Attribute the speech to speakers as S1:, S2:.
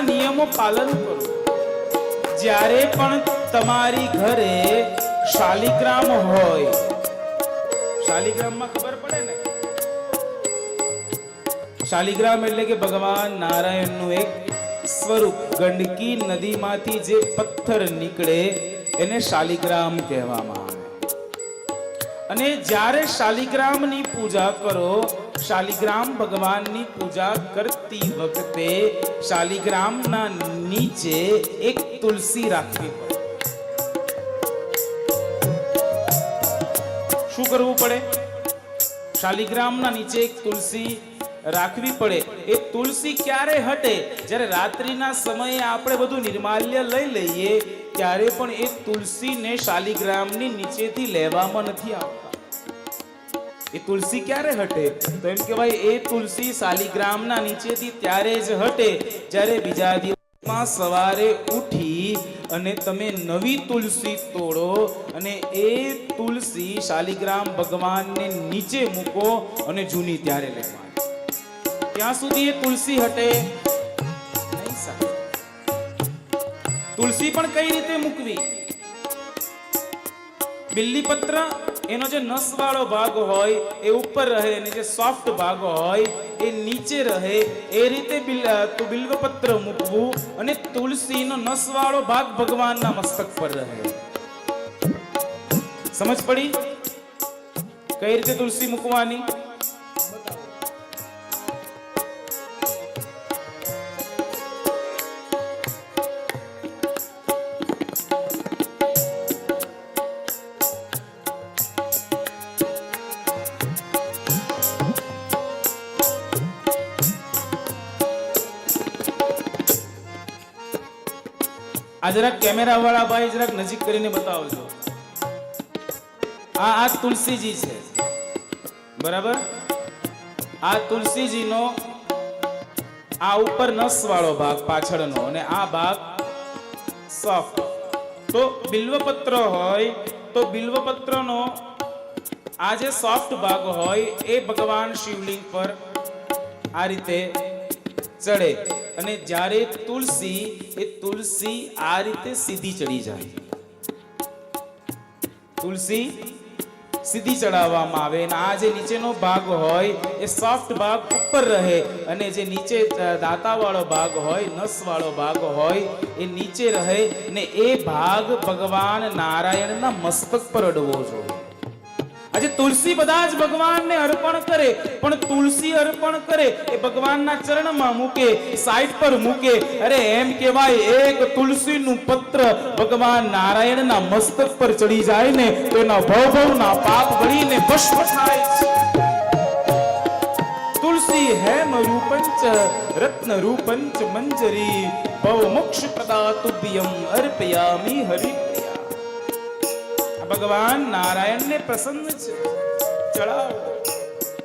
S1: બધા નિયમો પાલન કરો. જ્યારે પણ તમારી ઘરે શાલિગ્રામ હોય, શાલિગ્રામમાં ખબર પડે ને? શાલિગ્રામ એટલે કે ભગવાન નારાયણનું એક સ્વરૂપ. ગંડકી નદીમાંથી જે પથ્થર નીકળે એને શાલિગ્રામ કહેવામાં અને જ્યારે શાલિગ્રામની પૂજા કરો, શાલિગ્રામ ભગવાનની પૂજા કરતી વખતે શાલિગ્રામના નીચે એક તુલસી રાખવી પડે. શું કરવું પડે? શાલિગ્રામના નીચે એક તુલસી રાખવી પડે. એ તુલસી ક્યારે હટે? જ્યારે રાત્રિના સમયે આપણે બધું નિર્માલ્ય લઈ લઈએ, ત્યારે પણ એ તુલસીને શાલિગ્રામની નીચેથી લેવામાં નથી આવતા. એ તુલસી ક્યારે હટે? તો એમ કહેવાય, એ તુલસી શાલિગ્રામના નીચેથી ત્યારે જ હટે, જ્યારે બીજા દિવસમાં સવારે ઉઠી અને તમે નવી તુલસી તોડો અને એ તુલસી શાલિગ્રામ ભગવાનને નીચે મૂકો અને જૂની ત્યારે લેવા ત્યાં સુધી એ તુલસી હટે. તુલસી પણ કઈ રીતે મૂકવી? બિલ્લીપત્ર એનો જે નસવાળો ભાગ હોય, એ ઉપર રહે અને જે સોફ્ટ ભાગ હોય, એ નીચે રહે, એ રીતે બિલ્વપત્ર મૂકવું અને તુલસીનો નસવાળો ભાગ ભગવાનના મસ્તક પર રહે. સમજ પડી? કઈ રીતે તુલસી મૂકવાની? આ જરાક કેમેરા વાળા ભાઈ જરાક નજીક કરીને બતાવજો. આ આ તુલસીજી છે. બરાબર? આ તુલસીજીનો આ ઉપર નસ વાળો ભાગ પાછળનો અને આ ભાગ સોફ્ટ તો બિલ્વપત્ર હોય, તો બિલ્વપત્રનો આ જે સોફ્ટ ભાગ હોય, એ ભગવાન શિવલિંગ પર આ રીતે ચડે. અને જ્યારે તુલસી, એ તુલસી આ રીતે સીધી ચડી જાય. તુલસી સીધી ચડાવવામાં આવે અને આ જે નીચેનો ભાગ હોય, એ સોફ્ટ ભાગ ઉપર રહે. અને જે નીચે દાંતાવાળો ભાગ હોય, નસવાળો ભાગ હોય, એ નીચે રહે ને એ ભાગ ભગવાન નારાયણના મસ્તક પર અડવો જોઈએ. આજે તુલસી બધા જ ભગવાનને અર્પણ કરે, પણ તુલસી અર્પણ કરે એ ભગવાનના ચરણમાં મૂકે સાઈડ પર મૂકે. અરે એમ કહેવાય, એક તુલસીનું પત્ર ભગવાન નારાયણના મસ્તક પર ચડી જાય ને, તો એના ભવભવના પાપ ભળીને ભસ્મ થાય છે. તુલસી હેમ રૂપંચ, રત્ન રૂપંચ મંજરી, ભવ મોક્ષ પ્રદાતુભ્યમ અર્પયામિ આ ભગવાન નારાયણને પ્રસન્ન છે. ચડાવો.